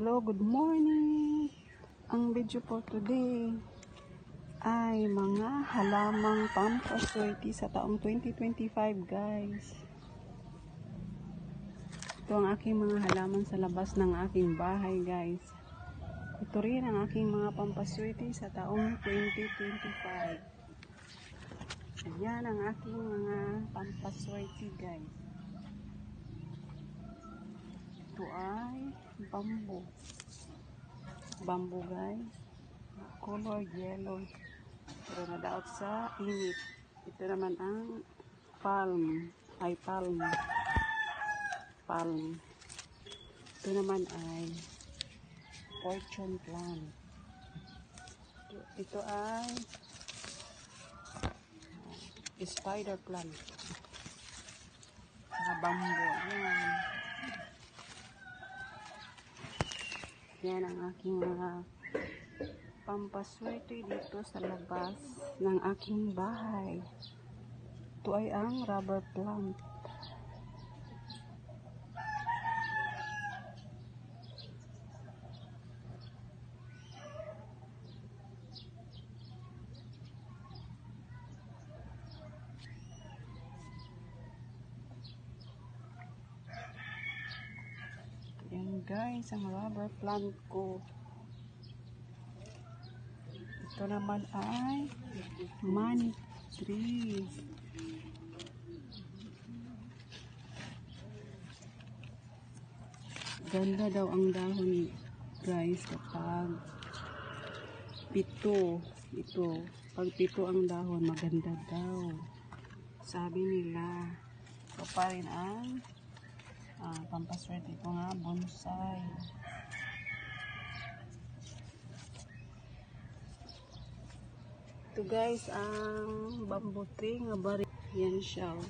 Hello, good morning! Ang video for today ay mga halamang pampaswerte sa taong 2025 guys. Ito ang aking mga halaman sa labas ng aking bahay guys. Ito rin ang aking mga pampaswerte sa taong 2025. Ayan ang aking mga pampaswerte guys. Ito ay bamboo. Bamboo guys. Color yellow. Pero nadaot sa init. Ito naman ang palm. Ay palm. Palm. Ito naman ay fortune plant. Ito, ito ay spider plant. Saka bamboo. Ayan. Yan ang aking mga pampaswerte dito sa labas ng aking bahay. Ito ay ang rubber plant. Yan guys, ang rubber plant ko. Ito naman ay money tree. Ganda daw ang dahon guys kapag pito. Ito. Pag pito ang dahon, maganda daw. Sabi nila. Ito pa rin ang ah, pampaswerte ko nga, bonsai. Ito guys, ang bamboo tree nga bari. Yan siya. oh.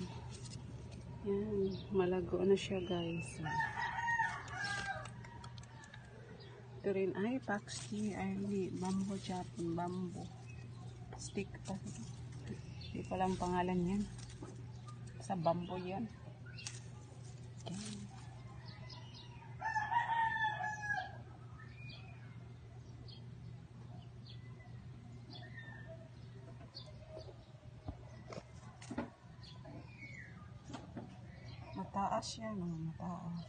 Yan, malago na siya guys. Ito rin ay paxi, ay hindi, bamboo chapon, bamboo. Stick pa. Hindi pa lang pangalan yan. Sa bamboo. Yan. Mataas yan, oh, mataas.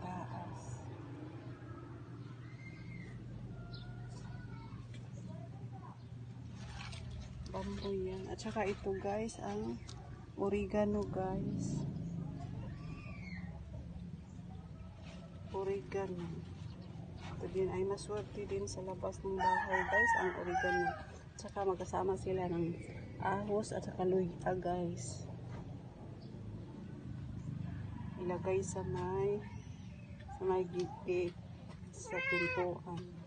Mataas. Bamboo yan. At saka ito guys, ang oregano guys. Oregano. Ito din ay maswerte din sa labas ng bahay guys, ang oregano. Tsaka magkasama sila ng ahos at saka luya guys. Ilagay sa may sa may gate sa pintuan.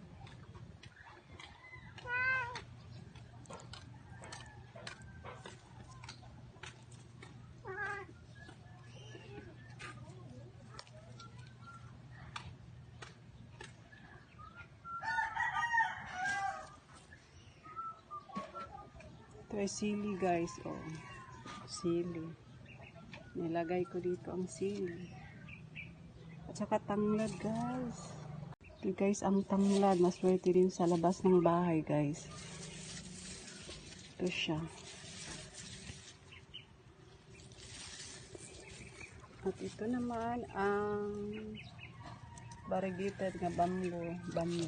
Ay sili guys. Oh. Sili. Nilagay ko dito ang sili. At saka tanglad guys. Ito guys ang tanglad. Maswerte din sa labas ng bahay guys. Ito siya. At ito naman ang variegated nga bamboo. Bamboo.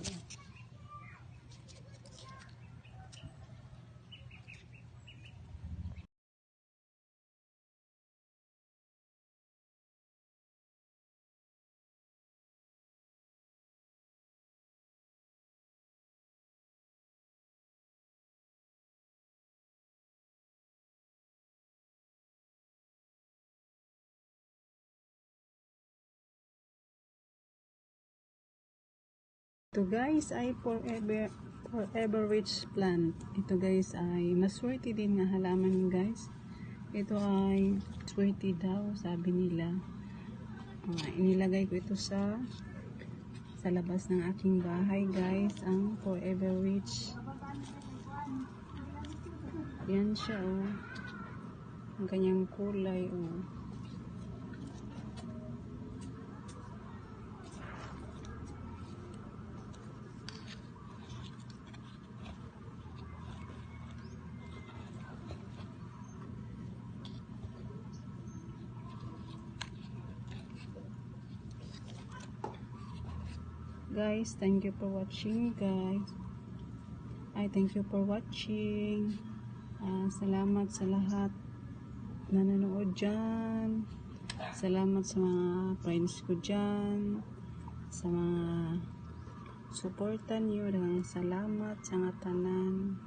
Ito guys ay forever forever rich plant. Ito guys ay maswerte din nga halaman guys. Ito ay swerte daw sabi nila. Ah, inilagay ko ito sa sa labas ng aking bahay guys ang forever rich. Yan siya, oh. Ang kanyang kulay, oh. Guys, thank you for watching, guys. Ay, thank you for watching. Ah, salamat sa lahat na nanood dyan. Salamat sa mga friends ko dyan. Sa mga supportan nyo. Daghang salamat sa nga tanan.